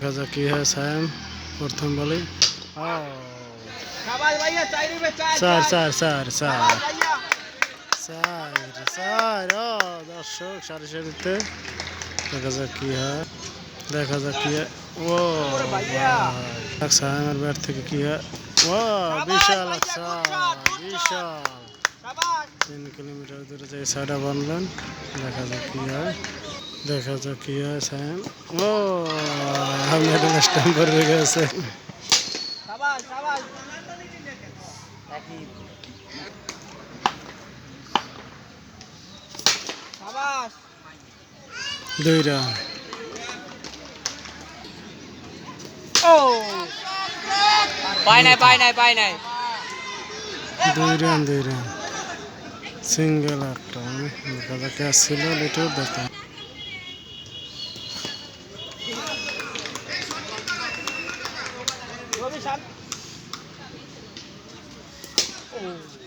দেখা যাক কি হয় সায়ন প্রথম বলে। চার চার শাবাশ ভাইয়া চার চার ও দর্শক সারি সারিতে। দেখা যাক কি হয় দেখা যাক কি হয়। ও ভাইয়া। ব্যাট থেকে কি হয়। ও বিশাল বিশাল। তিন কিলোমিটার দূরে যে সাইডা বানলেন দেখা যাক কি হয়। দেখা যাক কি সায়ন ও মেডেল স্ট্যাম্প করে গেছে। রান ও। পাই নাই পাই নাই পাই নাই। দুই রান দুই রান সিঙ্গেল একটা দেখা যাক ছিল লিটু দেখা Pawisan. Oh.